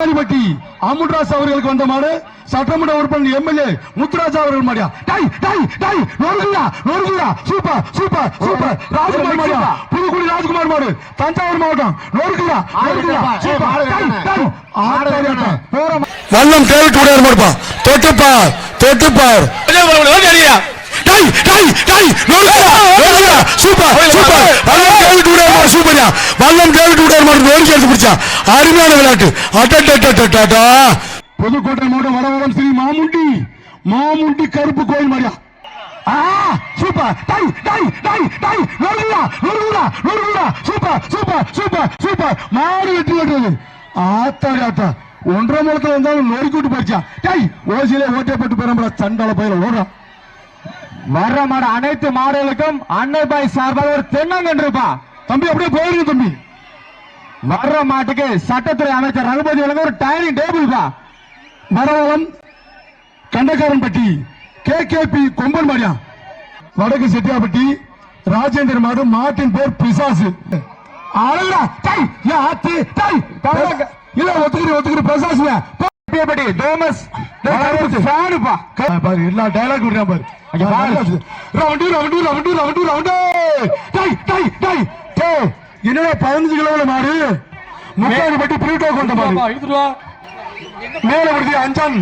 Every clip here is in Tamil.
பட்டி அமுல்ராஜ் அவர்களுக்கு வந்த மாடு சட்டமன்ற உறுப்பினர் எம்எல்ஏ முத்துராஜா அவர்கள் மாடியா? டை டை டை நொறுங்குடா நொறுங்குடா சூப்பர் சூப்பர் சூப்பர். ராஜ்குமார் மாடியா? புதுக்குடி ராஜ்குமார் மாடு. தஞ்சாவூர் மாவட்டம். நொறுங்குடா நொறுங்குடா சூப்பர். டை டை ஆடாடி ஆட்டம் போற வல்லம் கேவிட்டு விடாரு மாடுப்பா. தொட்டுப்பார் தொட்டுப்பார். டை டை டை நொறுங்குடா நொறுங்குடா சூப்பர் சூப்பர் வல்லம் விடாரு மாடு சூப்பர்யா வல்லம் விடாரு மாடு நொறுங்கி எடுத்து பிடிச்சா. அருமையான விளையாட்டு. அட்டா புதுக்கோட்டை மாவட்டம் வடவரம் ஸ்ரீ மாமுண்டி மாமுண்டி கருப்பு கோயில் மாதிரியா? சூப்பர் டை டை டை டை. நொறுங்குடா நொறுங்குடா நொறுங்குடா சூப்பர் சூப்பர் சூப்பர் சூப்பர் மாடு வெட்டி வெட்டுறது ஆத்தாடி ஆத்தா. ஒன்றரை மூலத்துல வந்தாலும் நொறுக்கிட்டு போயிடுச்சா. டை ஓசியிலே ஓட்டப்பட்டு பெறம்பட சண்டால பயிர ஓடுறான் வர்ற மாடு அனைத்து மாடுகளுக்கும் அன்னை பாய் சார்பாக ஒரு தென்னங்கன்றுப்பா தம்பி அப்படியே போயிருங்க தம்பி. வர்ற மாட்டுக்கு சட்டத்துறை அமைச்சர் ரகுபதி வழங்க ஒரு டைனிங் டேபிள்ப்பா மரவளம் Kandakkaranpatti K K P Komban மாடியா வடக்கு செட்டியாப்பட்டி ராஜேந்திர மாடு மாட்டின் பேர் பிசாசு. அழகா டை ஏ ஆத்தி டை இல்ல ஒத்துக்கிற ஒத்துக்கிற பிசாசுல. பட்டி டோமஸ் ஃபேனுப்பா பாரு எல்லா டயலாக் விடுறான் பாரு. Round round round round round tie டை டை டே என்னடா பதினஞ்சு கிலோல மாடு? முக்காடு பட்டி ப்ரீட்டோ கொண்ட மாடு. மேல வருது அஞ்சான்.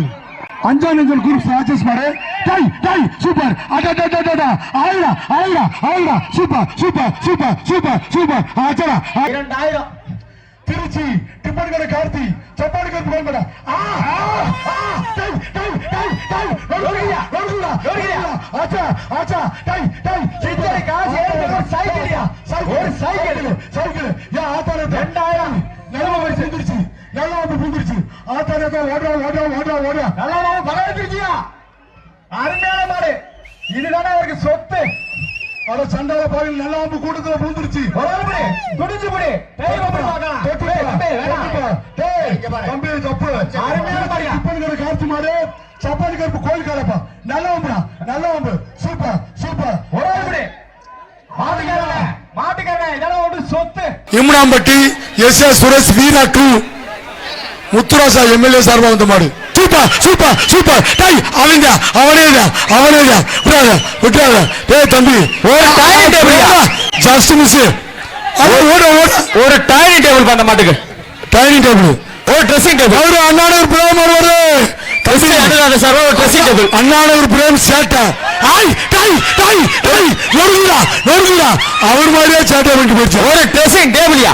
அஞ்சான் இன்ஜின் குரூப் சாச்சஸ் மாடு டை டை சூப்பர் அடடடடடா ஆயிடா ஆயிடா ஆயிடா super super super super super ஆச்சடா இரண்டாயிரம். திருச்சி டிப்பன் கடை கார்த்தி. சப்பாடு கருப்பு கோல்பட ஆ ஆ, ஆ, டை டை டை டை நொறுங்குடா நொறுங்குடா நொறுங்குடா ஆச்சா ஆச்சா டை டை இத்தனை காசு ஏறுது, சைக்கிள்யா? சைக்கிள் ஒரு சைக்கிள். சைக்கிள் யா ஆத்தாரத்தை ரெண்டாயிரம். நல்ல மாதிரி செஞ்சிருச்சு நல்ல வந்து புந்துருச்சு ஆத்தாரத்தை ஓடா ஓடா ஓடா ஓடா நல்லா மாடு பரவாயில்லையா அருமையான மாடு. இதுதானே அவருக்கு சொத்து. அட சண்டால பாவில் நல்ல வந்து கூட்டத்துல புந்துருச்சு பரவாயில்லை துடிச்சு புடி. டேய், தம்பி, தப்பு. கடை கார்த்தி மாடு சப்பாடு கருப்பு கோயில் காரப்பா நல்ல வம்புடா நல்ல வம்பு. Super super. Imnampatti S S Suresh Veera to Muthurasa MLA சார்பா வந்த மாடு. சூப்பர் சூப்பர் சூப்பர் டேய் அவங்க அவனேதா அவனேதா விடாத விட்டுறாத டேய் தம்பி. ஒரு time table-யா? ஜஸ்ட் மிஸ் ஓட ஓட. ஒரு டைனிங் டேபிள் பண்ண மாட்டுக்கு. டைனிங் டேபிள் ஒரு ட்ரெஸ்ஸிங் டேபிள் அவரு அண்ணாநகர் பிரேம் வருவாரு ட்ரெஸ்ஸிங் அனுராத சார் ஒரு ட்ரெஸ்ஸிங் டேபிள் அண்ணாநகர் பிரேம் சேட்டை. ஆய் டை டை டை நொறுங்குடா நொறுங்குடா. அவர் மாதிரியே சேட்டை பண்ணிட்டு போயிடுச்சு. ஒரு ட்ரெஸ்ஸிங் டேபிள்யா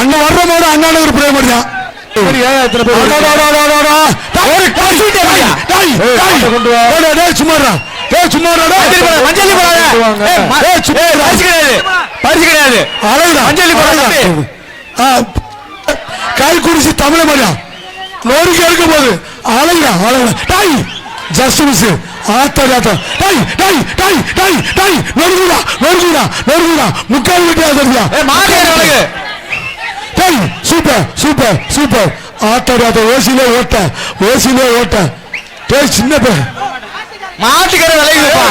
அண்ணா வர்ற பிரேம் தான் ஒரு மஞ்சள் போடாத ஏய், ம- ஏய், பரிசு கிடையாது. மஞ்சள் காய் குடிச்சு தமிழ மாதிரியா நோருக்கு எடுக்க போகுது அழகுடா அழகுடா. டாய் ஜஸ்ட் மிஸ் ஆத்தாடி ஆத்தா. டாய் டாய் டாய் டாய் டாய். நொறுங்குடா நொறுங்குடா நொறுங்குடா முக்கால் விட்டு ஆதரியா மாட்டுக்காரன் அழகு. டேய் சூப்பர் சூப்பர் சூப்பர். ஆத்தாடி ஆத்தா ஓசிலே ஓட்ட ஓசிலே ஓட்ட. டேய் சின்ன பேர் மாட்டுக்கார விளையுதுப்பா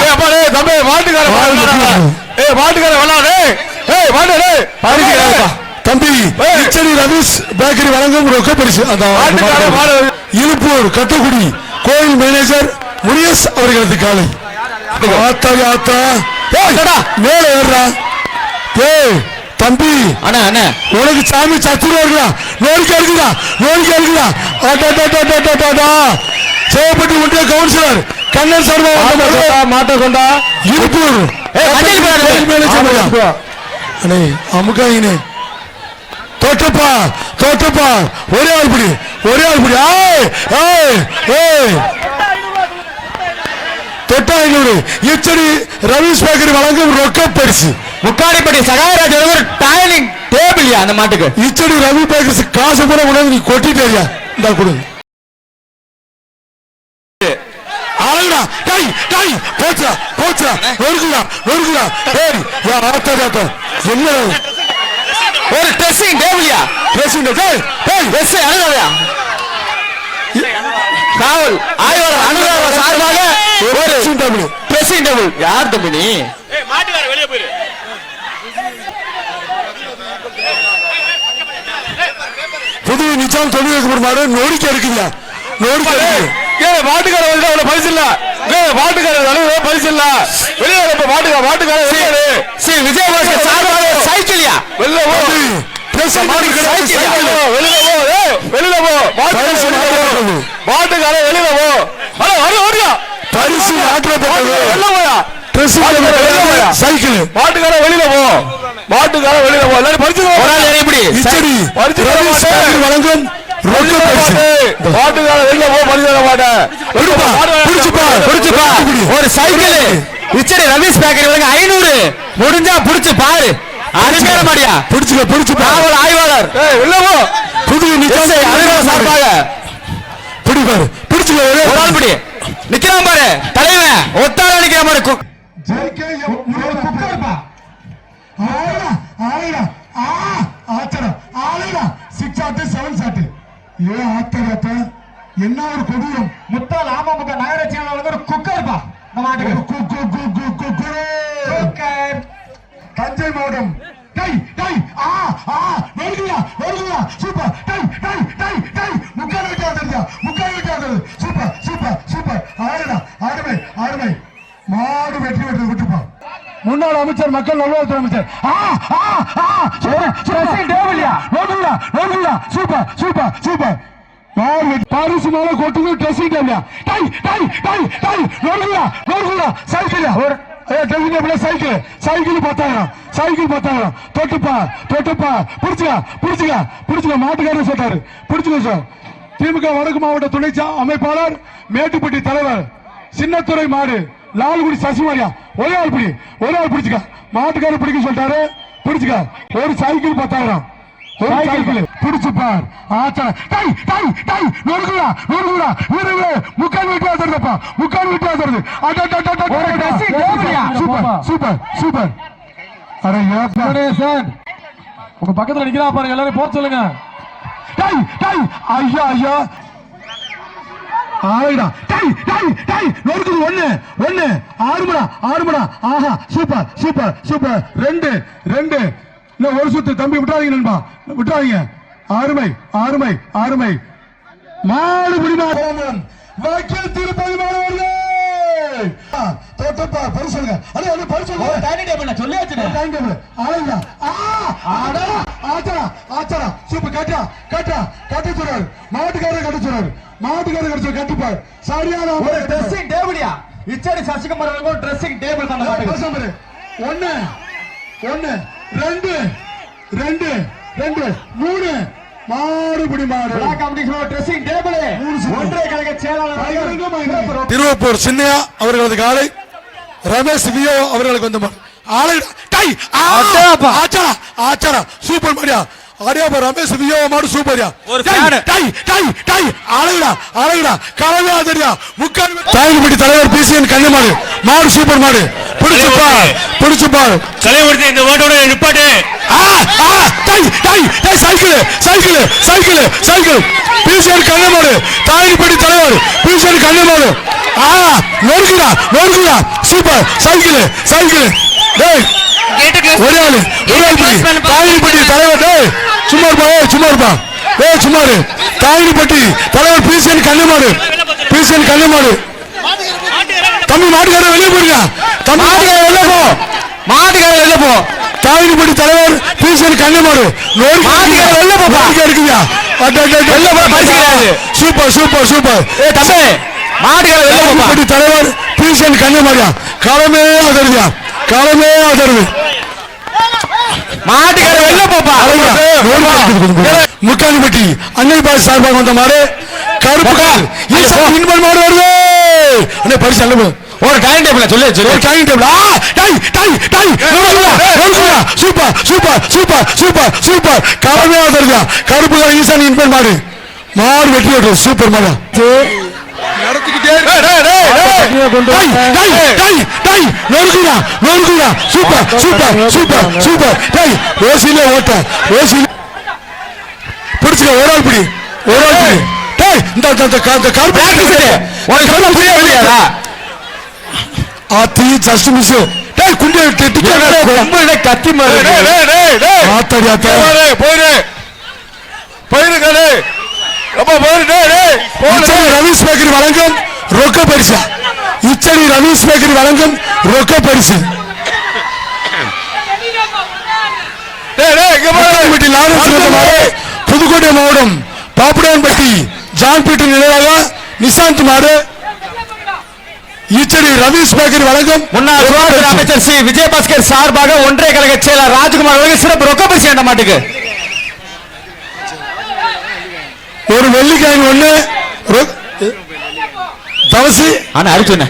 தம்பி மாட்டுக்கார ஏய் மாட்டுக்கார விளாடு ஏய் மாட்டு டேய் பரிசு கிடையாதுப்பா. தம்பி இச்சடி ரமேஷ் பேக்கரி வழங்கும் ரொக்க பரிசு. அந்த. இழுப்பூர் கட்டக்குடி கோயில் மேனேஜர் முனியஸ் அவர்களது காலை. ஆத்தா ஏய் அடடா. மேல ஏறுறா ஏய் தம்பி. அண்ணா அண்ணா. உனக்கு சாமி சத்துரு இருக்குதா நோரிக்கா இருக்குதா நோரிக்கா இருக்குதா சேவப்பட்டி ஒன்றிய கவுன்சிலர் கண்ணன் சர்மா மாட்டை கொண்டா இருப்பூர். அண்ணே அமுக்காயினே. தோட்டப்பா தோட்டப்பா ஒரே ஆள் பிடி ஒரே ஆள் பிடி. ஏய் ஏய் ஏய். தொட்டா ஐநூறு. இச்சடி ரவீஷ் பேக்கரி வழங்கும் ரொக்க பரிசு முக்காடிப்பட்டி சகாயராஜ் ஒரு டைனிங் டேபிள்யா அந்த மாட்டுக்கு? இச்சடி ரவி பேக்கர்ஸ் காசு கூட உணவு நீ கொட்டிட்டேரியா இந்த கொடுங்க அழகுடா. டேய் டேய் போச்சா போச்சா நொறுக்குடா நொறுக்குடா டேய் யா ஆத்தா ஆத்தா என்ன? ஒரு ட்ரெஸ்ஸிங் டேபிள்யா பேசுங்க டேய் டேய். ட்ரெஸ் அனுராதா காவல் ஆய்வாளர் அனுராதா சார்பாக ஒரு பேசுங்க தம்பி ட்ரெஸ்ஸிங் டேபிள் யார் தம்பி நீ? ஏய் மாட்டுக்கார வெளியே போயிரு. புது நிச்சாம் தொழில் வைக்கப்படுமாறு நோடிக்கை இருக்குங்க நோடிக்கை வந்து அவ்வளவு பரிசு இல்ல. பரிசு இல்ல. வெளியே வர மாட்டுக்கார மாட்டுக்கார வெளியே சரி விஜயபாஸ்கர் சார்பாக சைக்கிளியா? வெளில போ. வெளியில போ. வெளியில போ. வெளியில ஓடியா. பரிசு மாற்றப்பட்டது வெளில போயா. சைக்கிள். மாட்டுக்கார வெளியில போ. மாட்டுக்கார வெளியில போ. எல்லாரும் எப்படி இச்சடி பரிசு வழங்கும் ரொக்க பரிசு. மாட்டுக்கார வெளியில போ மாட்டேன் பிடிப்பா, பிடிச்சுப்பா, பிடிச்சுப்பா பிடி. ஒரு சைக்கிள். இச்சடி ரமேஷ் பேக்கரி வந்து ஐநூறு. முடிஞ்சா புடிச்சு பாரு. அருமையான மாடியா. பிடிச்சுக்க பிடிச்சுப்பா. காவல் ஆய்வாளர். வெளில போ. புது எஸ்ஐ அலுவலர் சார்பாக. பிடிப்பாரு பிடிச்சுக்க ஒரே ஒரு ஆள் பிடி நிக்கிறான் பாரு. தலைவன். ஒத்தாள நிக்கிறான் பாரு கு- ஜேகே குக்கர்பா ஆயிரா ஆயிரா ஆ ஆச்சரா ஆயிரா சிக்ஸ் ஆட்டு செவன் சாட்டு ஏ ஆத்தராத்த. என்ன ஒரு கொடூரம். முத்தால் அமமுக நகராட்சி செயலாளர் ஒரு குக்கர் பா. நம்ம ஒரு நாட்டுக்கு கு- கு- கு- கு- கு- கு- குக்கர் தஞ்சை மாவட்டம். டை டை ஆ ஆ நொறுக்குயா நொறுக்குயா சூப்பர். டை டை முன்னாள் அமைச்சர் மக்கள் நல்வாழ்வுத்துறை அமைச்சர். ஆ ஆ ஆ சூப்பர் சூப்பர் டேவிலியா? நோடுடா சூப்பர் பாரிசு மேல கொட்டுது ட்ரெஸ்ஸிங் டேபிளா டை டை டை டை. நோடுடா நோடுடா சைக்கிள் ஒரு ட்ரெஸ்ஸிங் டேபிள் சைக்கிள் சைக்கிள் பத்தாயிரம். சைக்கிள் பத்தாயிரம். தொட்டுப்பா தொட்டுப்பா. பிடிச்சுக்க பிடிச்சுக்க பிடிச்சுக்க. மாட்டுக்காரர் சொல்றாரு. பிடிச்சுக்க சார் திமுக வடக்கு மாவட்ட துணை அமைப்பாளர் மேட்டுப்பட்டி தலைவர். சின்னத்துறை மாடு. லால்குடி சசிமாரியா ஒரே ஆள் பிடி ஒரே ஆள் பிடிச்சுக்க. மாட்டுக்காரர் பிடிக்க சொல்லிட்டாரு பிடிச்சுக்க. ஒரு சைக்கிள் பத்தாயிரம். ஒரு சைக்கிள் பிடிச்சு பார். ஆச்சா டை டை டை நொறுக்குடா நொறுக்குடா. வீரர்களே முக்கால் வீட்டு வந்துருப்பா முக்கால் வீட்டு யா? சூப்பர் சூப்பர் சூப்பர் அட கணேசன். உங்க பக்கத்துல நிக்கிறா பாருங்க எல்லாரும் போக சொல்லுங்க. டை டை ஐயா ஐயா. ஆயிடா. டை டை டை நொறுக்குது. ஒண்ணு ஒண்ணு. ஆறுமடா ஆறுமடா. ஆஹா சூப்பர் சூப்பர் சூப்பர். ரெண்டு ரெண்டு. இன்னும் ஒரு சுத்து. தம்பி விட்டாதீங்க நண்பா. விட்டாதீங்க அருமை அருமை அருமை மாடு பிடிமா வக்கீல் திருப்பதி மாணவர்களே! தோட்டப்பா பரிசோங்க அடே அடே பரிசோங்க டைனிங் டேபிள் சொல்லியாச்சு டைம் டேபிள் ஆளுங்க ஆ ஆடா ஆச்சரா ஆச்சரா. சூப்பர் கட்டா கட்டா. கட்ட சொல்றாரு. மாட்டுக்காரர் கட்ட சொல்றாரு. மாட்டுக்காரர் கட்ட சொல்றாரு. கட்டுப்பார் சரியான ஒரு ட்ரெஸ்ஸிங் டேபிள்யா இச்சடி சசிகுமார் அவர்களுக்கு ஒரு ட்ரெஸ்ஸிங் டேபிள் தான் ஒன்னு ஒன்னு ரெண்டு ரெண்டு ரெண்டு மூணு. திருவப்பூர் சின்னையா அவர்களது காலை ரமேஷ் வியோ அவர்களுக்கு வந்த ஆளை. ஆச்சாரா ஆச்சாரா சூப்பர் மாடியா அடியாப்பா ரமேஷ் வியோ மாடு சூப்பர்யா ஒரு டை, fan. டை டை டை அழகுடா அழகுடா கலவையா தெரியா முக்கால் தாய்குடி தலைவர் பிசிஎன் கன்னிமாடு மாடு சூப்பர் மாடு பிடிச்சுப்பா பிடிச்சுப்பா தலைவர்த்தி இந்த ஓட்டோட நிப்பாட்டு ஆ ஆ டை டை tie cycle cycle cycle cycle PCN கன்னிமாடு தாய்குடி தலைவர் பிசிஎன் கன்னிமாடு ஆ நொறுக்குடா நொறுக்குடா சூப்பர் சைக்கிள் சைக்கிள் டேய் ஒரே ஆளு ஒரே ஆள் பிடி தாயினிப்பட்டி தலைவர் டேய் சும்மா இருப்பா ஏய் சும்மா இருப்பா. ஏய் சும்மா இரு. தாயினிப்பட்டி தலைவர் பிசிஎன் கன்னிமாடு பிசிஎன் கன்னிமாடு. தம்பி மாட்டுக்காரர் வெளியே போயிருங்க தம்பி மாட்டுக்காரர் வெளியே போ. மாட்டுக்கார வெளில போ. தாயினிப்பட்டி தலைவர் பிசிஎன் கன்னிமாடு. மாட்டுக்காரர் வெளில போப்பா. இருக்குதா வெளில போ, பரிசு. Super super super. ஏ தம்பி மாட்டுக்கார வெளில போப்பா. தாயினிப்பட்டி தலைவர் பிசிஎன் கன்னிமாடியா? காலமே அதருதியா காலமே அதருது மாட்டுக்கார வெளில போப்பா. முக்காலிப்பட்டி அன்னை பாஸ் சார்பாக வந்த மாடு. கருப்பு கால். ஈசன் இன்பன் மாடு வருது. அண்ணே பரிசு அல்ல ஒரு டைம் டேபிள் சொல்லு ஒரு சொல்லு டைம் டேபிள் ஆ டை டை tie. Super super super super super. கலமே வருது கருப்பு கால் ஈசன் இன்பன் மாடு. மாடு வெற்றி வெட்டு சூப்பர் மாடு. Super super super super. டேய் ஓசில ஓட்ட ஓசில. பிடிச்சுக்க ஒரு ஆள் பிடி ஒரு ஆள் பிடி. டேய் இந்த இந்த- இந்த க- இந்த கருப்பு உனக்கு சொல்ல புரிய முடியாதா ஆத்தி ஜஸ்ட் மிஸ் டேய் குண்டு டிக்கெட் ரொம்ப கத்தி மாதிரி ஆத்தாடி ஆத்தா. போயிரு. போயிருக்காரு அப்பா போயிரு டேய் இச்சடி ரவீஷ் பேக்கரி வழங்கும். ரொக்க பரிசு? இச்சடி ரவீஷ் பேக்கரி வழங்கும் ரொக்க பரிசு. புதுக்கோட்டை மாவட்டம் பாப்புடான்பட்டி ஜான் பீட்டர் நினைவாக நிசாந்த் மாடு. ஈச்சடி ரவீஷ் பேக்கரி வழங்கும் முன்னாள் சுகாதார அமைச்சர் சி. விஜயபாஸ்கர் சார்பாக ஒன்றிய கழக செயலர் ராஜ்குமார் அவர்கள் சிறப்பு ரொக்க பரிசு என்ற மாட்டுக்கு. ஒரு வெள்ளிக்காயின் ஒண்ணு ரொ- தவசி. ஆனா அரிச்சுன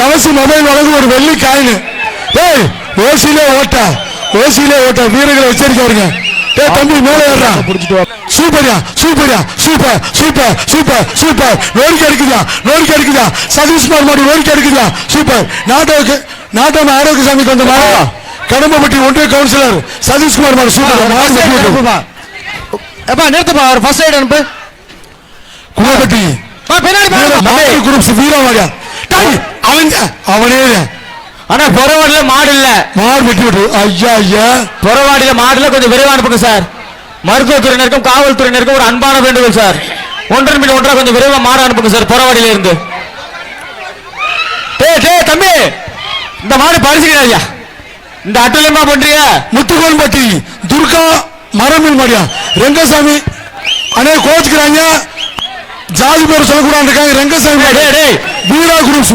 தவசி மொபைல் வழங்கும் ஒரு வெள்ளி காயின். ஏய் ஓசியிலே ஓட்ட. ஓசியிலே ஓட்ட. வீரர்களை எச்சரிக்காருங்க ஏய் தம்பி மேலே ஏறா சூப்பர்யா சூப்பர்யா சூப்பர் சூப்பர் சூப்பர் சூப்பர். நோரிக்கை அடிக்குதா நோரிக்கை அடிக்குதா சதீஷ்குமார் மாடி நோரிக்கை அடிக்குதா சூப்பர். நாட்டோக்கு நாட்டம் ஆரோக்கியசாமிக்கு வந்த மாடு கடம்பப்பட்டி ஒன்றிய கவுன்சிலர் சதீஷ்குமார் மாடு சூப்பர். எப்பா நிறுத்துப்பா அவர் ஃபர்ஸ்ட் எய்ட் அனுப்பு. குமாரப்பட்டி பின்னாடி குரூப்ஸ் வீரவாடியா டேய் அவன் அவனே ஆனா புறவாடியில மாடு இல்ல மாடு வெட்டி விட்டு ஐயா ஐயா புறவாடியில மாடுல கொஞ்சம் விரைவா அனுப்புங்க சார் மருத்துவத்துறையினருக்கும் காவல்துறையினருக்கும் ஒரு அன்பான வேண்டுகோள் சார் ஒன்றரை மீட்டர் ஒன்றரை கொஞ்சம் விரைவா மாடு அனுப்புங்க சார் புறவாடியில இருந்து டேய் டேய் தம்பி இந்த மாடு பரிசுகிறாரியா இந்த அட்டலமா பண்றீங்க முத்துக்கோன்பட்டி துர்கா மரமில் மாடியா ரெங்கசாமி அண்ணே கோச்சுக்கிறாங்க ஜாதி பேர் சொல்லக்கூடாது இருக்காங்க. ரெங்கசாமி. வீரா குரூப்ஸ்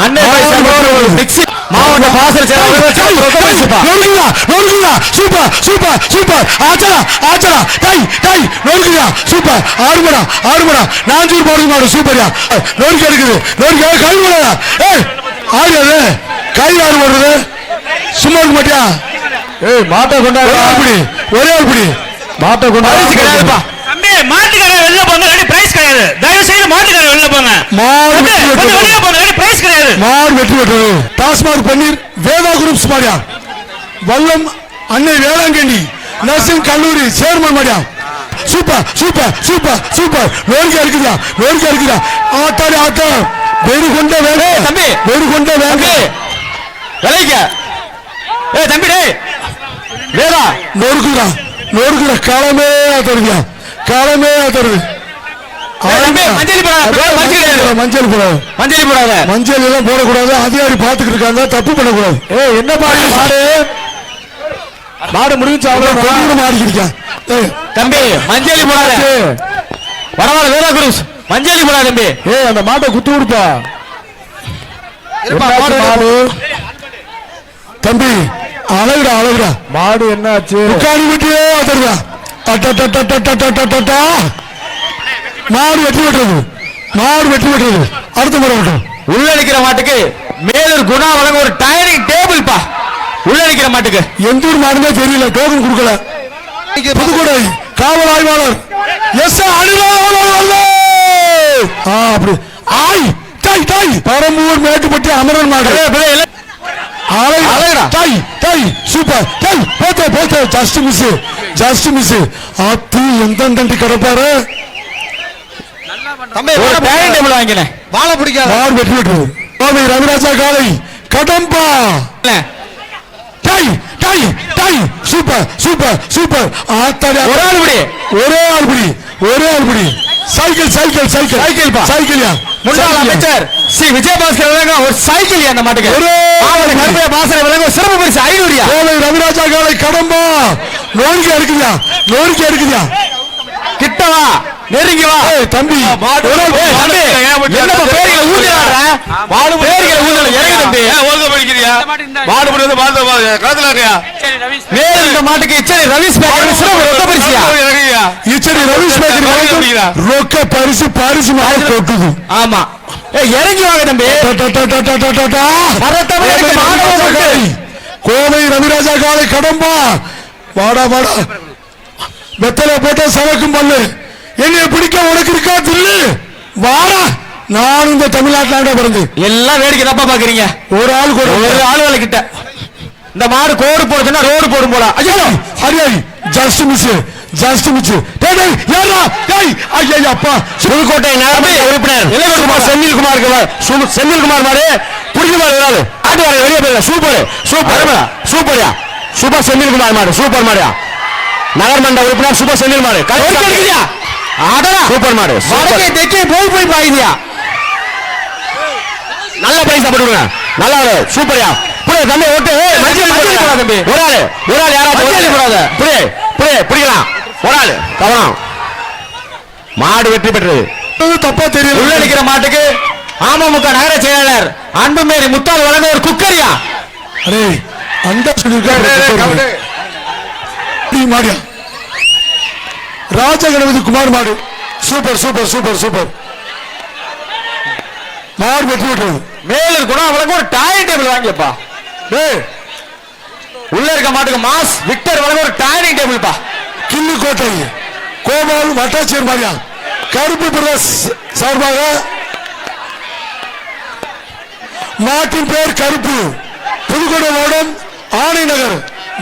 அண்ணன் மாவட்ட செயலாளர் நொறுக்குதா நொறுக்குதா சூப்பர் சூப்பர் சூப்பர். ஆச்சரா ஆச்சரா. டை டை. நொறுக்குதா சூப்பர். ஆறுமடா ஆறுமடா நாஞ்சூர் மாடு. சூப்பர்யா. நொறுக்கி எடுக்குது. நொறுக்கி கை விடாதா ஏய் ஆறு அது கை ஆறு போடுறது சும்மா இருக்க மாட்டியா? ஏய் மாட்டை ஒரே கொண்டாடு ஒரே ஆள் பிடி. மாட்டை கிடையாதுப்பா. தம்பி மாட்டுக்கார வெளில போங்க இல்லாட்டி பிரைஸ் கிடையாது. தயவு செய்து மாட்டுக்கார வெளில போங்க. மாடு வெற்றி கொஞ்சம் வெளில பெற்றது போங்க இல்லாட்டி பிரைஸ் கிடையாது. மாடு வெற்றி பெற்றது டாஸ்மாக் பன்னீர் வேதா குரூப்ஸ் மாடியா? வல்லம் அன்னை வேளாங்கண்ணி நர்சிங் கல்லூரி சேர்மன் மாடியா? Super super super super. நோரிக்கா இருக்குதா நோரிக்கா இருக்குதா ஆத்தாடி ஆத்தா வெறு கொண்ட வேங்க தம்பி. வெறு கொண்ட வேங்க தம்பி விளைக்க ஏய் தம்பி டேய். வேதா. நொறுக்குதா நொறுக்குதா காலமே தருவியா காலமே தம்பி, மஞ்சள் போடாத, போட. மஞ்சள் போடாது. மஞ்சள் எல்லாம் போடக்கூடாது அதிகாரி பாத்துக்கிட்டு இருக்காங்க தப்பு பண்ணக்கூடாது. ஏய் என்ன பாடு? மாடு மாடு முடிஞ்சு கொண்டு மாறிக்கிட்டு ஏய். தம்பி மஞ்சள் போடாத. பரவாயில்ல வேதா குரூஸ் மஞ்சள் போடாத தம்பி. ஏய் அந்த மாட்டை குத்து விடுப்பா மாடு? தம்பி அழகுடா அழகுடா. மாடு என்னாச்சு? உட்காந்து விட்டியே தருவா மாடு வெற்றி பெற்றது மாடு வெற்றி பெற்றது அடுத்த முறை மட்டும் உள்ள மாட்டுக்கு மேலூர் குணா வழங்க ஒரு டைனிங் டேபிள் பா உள்ளடிக்கிற மாட்டுக்கு எந்த ஒரு மாடுமே தெரியல டோக்கன் கொடுக்கல புதுக்கோடு காவல் ஆய்வாளர் எஸ் அப்படி ஆய் தாய் தாய் பரம்பூர் மேட்டுப்பட்டி அமரன் மாடு ஆலை தாய் தாய் சூப்பர் தாய் போத்தே போத்தே ஜஸ்ட் மிஸ் ஜஸ்ட் மிஸ் ஆத்து எந்த தண்டி கிடப்பாரு? தம்பி ஒரு டைனிங் டேபிள் வாங்கினேன். வாழை பிடிக்காத. மாடு வெற்றி பெற்றது கோவை ரவிராஜா காலை கடம்பா. டாய் டாய் டாய் சூப்பர் சூப்பர் சூப்பர். ஆத்தாடி ஒரு ஆள் இப்படி ஒரே ஆள் பிடி ஒரே ஆள் பிடி சைக்கிள் சைக்கிள் சைக்கிள். சைக்கிள் பா. சைக்கிள்யா முன்னாள். அமைச்சர் சி விஜயபாஸ்கர் வழங்க ஒரு சைக்கிள் அந்த மாட்டுக்கு? ஒரே பாசன வழங்க ஒரு சிறப்பு பரிசு ஐநூறுயா கோவை ரவிராஜா காலை கடம்பா. நோரிக்கை இருக்குதா நோரிக்கை இருக்குதா கிட்ட வா நெருங்கி வா. தம்பி? மாடு பேரிகளை ஊஞ்சல இறங்கு தம்பி. ஒழுங்கா படிக்கிறியா? மாடு முடியாது மாடு காத்துல இருக்கியா மேலும் இந்த மாட்டுக்கு இச்சனை ரவீஷ் பேக்கர் சிறப்பு ரொக்க பரிசியா இறங்கியா ரவீஷ் பேக்கரி? ரொக்க பரிசு பரிசு மாதிரி கொட்டுது ஆமா. ஏய் இறங்கி வாங்க தம்பி. கோவை ரவிராஜா காலை கடம்பா. வாடா வாடா. வெத்தலை போட்ட சவக்கும் பல்லு. என்னைய பிடிக்க உனக்கு இருக்கா தில்லு? வாடா. நான் இந்த தமிழ்நாட்டில் பிறந்து. எல்லாம் வேடிக்கை தப்பா பாக்குறீங்க. ஒரு ஆள் கூட ஒரு ஆளுகளை கிட்ட. இந்த மாடு கோடு போடுச்சுன்னா ரோடு போடும் போல. ஐயோ. ஹரியாய் ஜஸ்ட் மிஸ் ஜஸ்ட் மிஸ் டேய் டேய் யாரா டேய் ஐயா அப்பா புதுக்கோட்டை நகரமன்ற உறுப்பினர். இளையகுமார் செந்தில்குமார் செந்தில்குமார் மாடு ஒரு ஆளு ஆட்டு வாங்க வெளியே போயிருங்க சூப்பர் சூப்பர். சூப்பர்யா? சூப்பர் செந்தில்குமார் மாடு சூப்பர் மாடியா நகர்மன்ற உறுப்பினர் சூப்பர் செந்தில் மாடு. அடடா சூப்பர் மாடு தெற்கே போய் போய் பாயுதியா நல்ல பிரைஸ் போட்டுருங்க நல்லா சூப்பர்யா புரிய தம்பி? ஓட்டு. தம்பி. ஒரு ஆளு. ஒரு ஆள் யாராவது போடாத. புரிய புரிய பிடிக்கலாம். ஒரு ஆளு. கவனம். மாடு வெற்றி பெற்றது. தப்பா தெரியல உள்ள நிக்கிற மாட்டுக்கு அமமுக நகர செயலாளர் அன்புமேரி முத்தால் வழங்க ஒரு குக்கரியா? அரே அந்த மாடியா? ராஜ கணபதி குமார் மாடு. Super super super super. மாடு வெற்றி பெற்றது மேலூர் குணம் வழங்க ஒரு டைனிங் டேபிள் வாங்கியப்பா. டேய். உள்ள இருக்க மாட்டுக்கு மாஸ் விக்டர் வழங்க ஒரு டைனிங் டேபிள் பா கிள்ளு கோட்டை. கோபால் வட்டாட்சியர் மாரியா கருப்பு பிரதேஷ் சார்பாக நாட்டின் பேர் கருப்பு. புதுக்கோட்டை மாவட்டம் ஆணை நகர்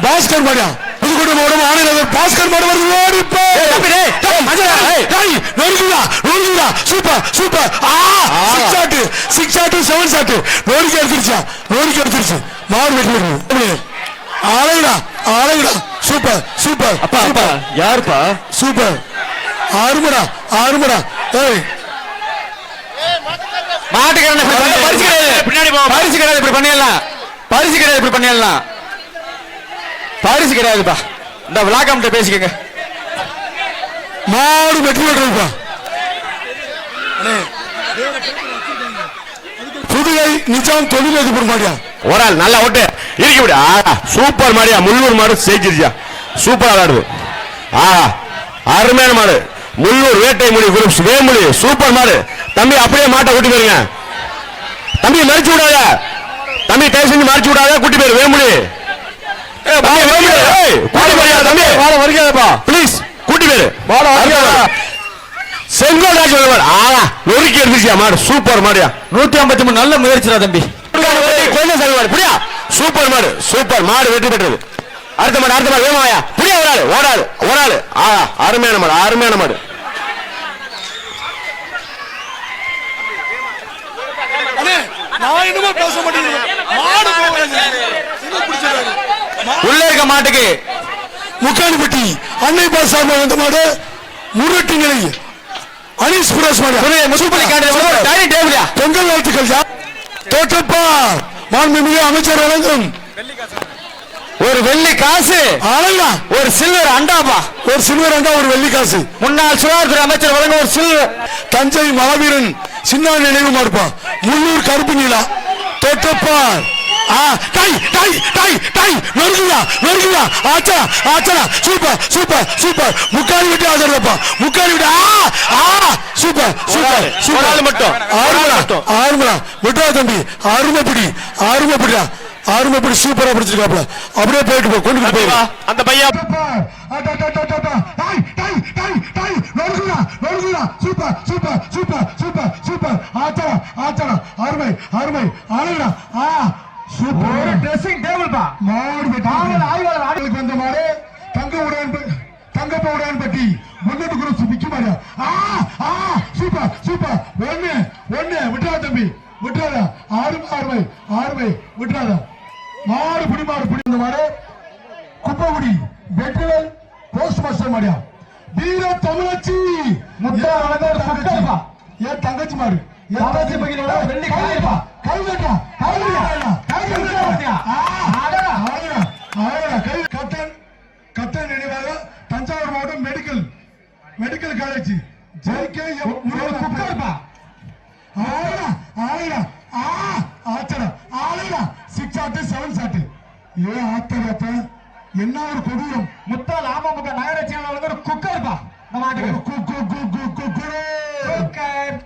பாஸ்கர் மாடியா புதுக்கோட்டை மாவட்டம் ஆணை நகர் பாஸ்கர் மாடு வருது. ஓடி நொறுக்குதா, நொறுக்குதா. Super super. ஆ six shot six shot seven shot நொறுக்கி எடுத்துருச்சா. நொறுக்கி எடுத்துருச்சு. மாடு வெட்டி ஆளைடா ஆளைடா சூப்பர் சூப்பர் அப்பா அப்பா யாருப்பா? சூப்பர். ஆறுமடா ஆறுமடா. ஏய். கிடையாது பின்னாடி. பரிசு கிடையாது இப்படி பண்ணிடலாம்? பரிசு கிடையாது இப்படி பண்ணிடலாம்? பாரிசு கிடையாதுப்பா. இந்த விளாக்காமட்ட பேசிக்கங்க. மாடு வெற்றி பெற்றதுப்பா புதுகை நிஜாம் தொழில் அதிபர் மாடியா? ஒரு ஆள் நல்லா ஓட்டு. இருக்கு விடு. சூப்பர் மாடியா. முள்ளூர் மாடு ஜெயிச்சிருச்சா சூப்பரா விளையாடுது ஆ அருமையான மாடு. முள்ளூர் வேட்டை மொழி குரூப்ஸ் வேமொழி சூப்பர் மாடு. தம்பி அப்படியே மாட்டை கூட்டி போயிருங்க. தம்பி மறிச்சு விடாத. தம்பி தயவு செஞ்சு மறிச்சு விடாத. கூட்டி போயிரு வேமொழி நொறுக்கி எடுத்துச்சியா மாடு? சூப்பர் மாடியா. நூத்தி ஐம்பத்தி மூணு நல்ல முயற்சிடா தம்பி. சூப்பர் மாடு சூப்பர் மாடு வெற்றி பெற்றது. அடுத்த மாடு அடுத்த மாடு வேமாயா புரியா ஒரு ஆளு? ஓடாது ஒரு ஆளு. ஆ அருமையான மாடு அருமையான மாடு. நான் என்னமோ பேச மாட்டேங்கிறேன் மாடு உள்ள இருக்க மாட்டுக்கு. முக்காலிப்பட்டி அன்னை சார்பாக வந்த மாடு முரட்டி நிலை. அனீஸ் பிரஸ் பொங்கல் வாழ்த்துக்கள் யா தோற்றப்பா மாண்புமிகு அமைச்சர் வழங்கும். ஒரு வெள்ளி காசு ஒரு சில்வர் அண்டாப்பா. ஒரு சில்வர் அண்டா ஒரு வெள்ளி காசு. முன்னாள் சுகாதாரத்துறை அமைச்சர் வழங்க ஒரு சில்வர். தஞ்சை மாவீரன் சின்ன நினைவு மாடுப்பா. முன்னூர் கருப்பு நீலா. தோற்றப்பார் ஆ டை டை டை டை. நொறுக்குதா நொறுக்குதா ஆச்சா ஆச்சா சூப்பர் சூப்பர் சூப்பர். முக்காலி விட்டு ஆதரப்பா முக்காலி விட்டு ஆ ஆ சூப்பர் சூப்பர் சூப்பர். ஆளு மட்டும். மட்டும். ஆறுமலா விட்டா தம்பி ஆறுமப்படி ஆறுமப்படியா ஆறுமப்படி சூப்பரா பிடிச்சிருக்காப்ல அப்படியே போயிட்டு போ கொண்டு போய் அந்த பையன். Super super super super super. ஆச்சரா ஆச்சரா அருமை அருமை. அழகா ஆ சூப்பர். ட்ரெஸ்ஸிங் டேபிள் பா. மாடு காவல் ஆய்வாளர் ஆடுகளுக்கு வந்த மாடு தங்க உடையான் தங்கப்ப உடையான் பட்டி. முன்னூறு குரூப் விற்க மாடு. ஆ ஆ சூப்பர் சூப்பர். ஒண்ணு ஒண்ணு விட்டுறா தம்பி. விட்டுறாத. ஆறுமை ஆறுமை ஆறுமை விட்டுறாத. மாடு பிடி மாடு பிடி. இந்த மாடு குப்பகுடி வெற்றிவேல் போஸ்ட் மாஸ்டர் மாடியா. வீர தமிழச்சி. வளர்ந்த ஒரு குக்கர்ப்பா. ஏன் தங்கச்சி மாடு? ஏன் தங்கச்சி மகிழோட வெள்ளி காயப்பா. கைவேட்டா கைவேட்டா கைவேட்டா அடடா. கை கட்டன் கட்டன் நினைவாக தஞ்சாவூர் மாவட்டம் மெடிக்கல் மெடிக்கல் காலேஜ் ஜெய்கே குக்கர்ப்பா. ஆயிரா ஆயிரா ஆ ஆச்சரா ஆயிரா சிக்ஸ் ஆட்டு செவன் சாட்டு ஏ ஆத்தராத்த என்ன ஒரு கொடூரம். முத்தால் அமமுக நகர செயலாளர் ஒரு குக்கர் பா இந்த மாட்டுக்கு கு கு கு கு கு குரு குக்கர்.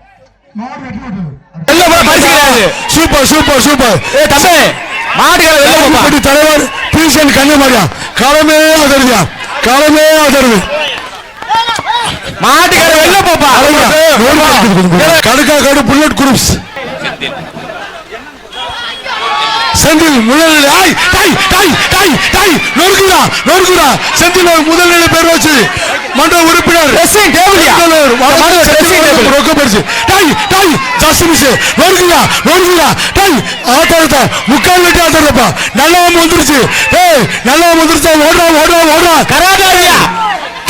மாடு வெட்டி விட்டது சூப்பர் சூப்பர் சூப்பர். ஏ தம்பி போப்பா. கருப்புப்பட்டி தலைவர் பீசன் கன்னிமாரியா காலமே ஆதரவியா? காலமே ஆதரவு. மாட்டுக்கார வெளில போப்பா. கடுக்கா கடு புல்லட் குரூப்ஸ். செந்தில் முதல் ஐ டை டை டை டை நொறுக்குடா நொறுக்குடா. செந்தில் ஒரு முதல் நிலை பேர் வச்சு மன்ற உறுப்பினர். Dressing table யா? செந்தில் ஒரு இந்த மாதிரி ஒரு dressing table. ரொக்க பரிசு மிஸ் டை டை ஜஸ்ட் மிஸ் நொறுக்குங்க நொறுக்குங்க டை ஆத்தாடத்த முக்கால் வெட்டி ஆத்தாடப்பா நல்லவன் வந்துருச்சு ஏய் நல்லவன் வந்துருச்சா ஓடுறா ஓடுறா ஓடுறா. கராட்டாரியா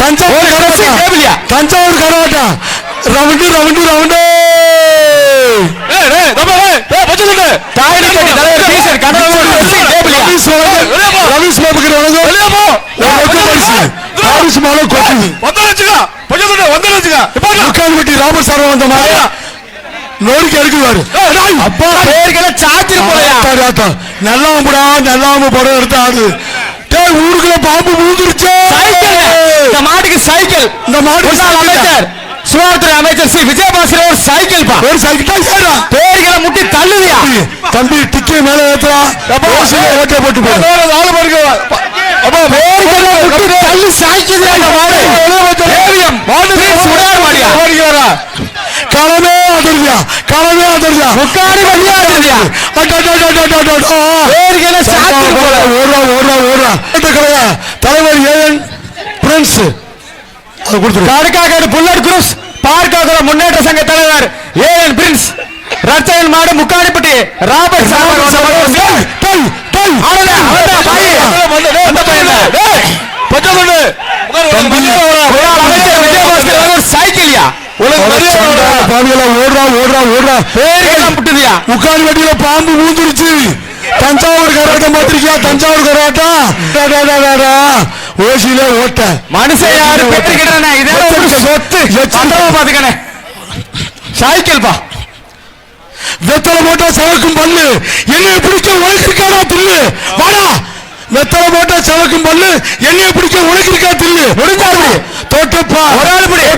தஞ்சாவூர் கடைசி டேபிள்யா. தஞ்சாவூர் கராட்டா ரவுண்டு ரவுண்டு ரவுண்டு. ஏய் டேய் தம்பி டேய் டேய் பச்சை துண்டு தாயடிக்கடி தலைவர் டீச்சர் கடவுள் டேபிளியா ரமேஷ் வணக்கம் ரமேஷ் பாபுக்கு வணக்கம். வெளியே போ. ஹாரிஸ் மாலை கொத்து வந்து வச்சுக்க பச்சை துண்டு வந்து வச்சுக்க இப்போ முக்கால் வெட்டி ராமசாரம் வந்த மாதிரி. நோடிக்கு இருக்குவாரு அப்பா. சாத்திரு போலையா? ஆத்தாடி ஆத்தா. நல்லாம்புடா நல்லாம்பு படம் எடுத்து ஆடு டேய் ஊருக்குள்ள பாம்பு சைக்கிள். இந்த மாட்டுக்கு சைக்கிள். இந்த மாடு அமைச்சர் சுகாதாரத்துறை அமைச்சர் சி. விஜயபாஸ்கர் ஒரு சைக்கிள் பா. ஒரு சைக்கிள். தான் சேரா. பேர்களை முட்டி தள்ளுதியா தம்பி டிக்கி மேல ஏத்துறா. ஓட்டை போட்டு போ நாலு களமே அதிர்தியா களமே அதிர்தியா முக்காடி வழியா கலையா தலைவர் ஏஎன் பிரின்ஸ். கடுக்காக்காடு புல்லட் குரூஸ் பார்க்காக்குற முன்னேற்ற சங்க தலைவர் ஏஎன் பிரின்ஸ் ரச்சகன் மாடு முக்காடிப்பட்டி ராபர்ட் சாம்பர் முக்கால் வெட்டியில பாம்பு ஊந்துருச்சு தஞ்சாவூர் கராட்டம் பார்த்திருக்கியா தஞ்சாவூர் கராட்டம் டா, டா, டா, டா, டா. ஓசியில ஓட்ட. மனுஷன் யாரு? சொத்து. பாத்துக்கணே சைக்கிள் பா. வெத்தலை போட்டா சவக்கும் பல்லு. என்னைய பிடிக்க இருக்காடா தில்லு. வாடா. வெத்தலை போட்டா சவக்கும் பல்லு என்னைய பிடிக்க உனக்கு இருக்கா தில்லு? முடிஞ்சாரு தோட்டப்பா. ஒரு ஆள் பிடி.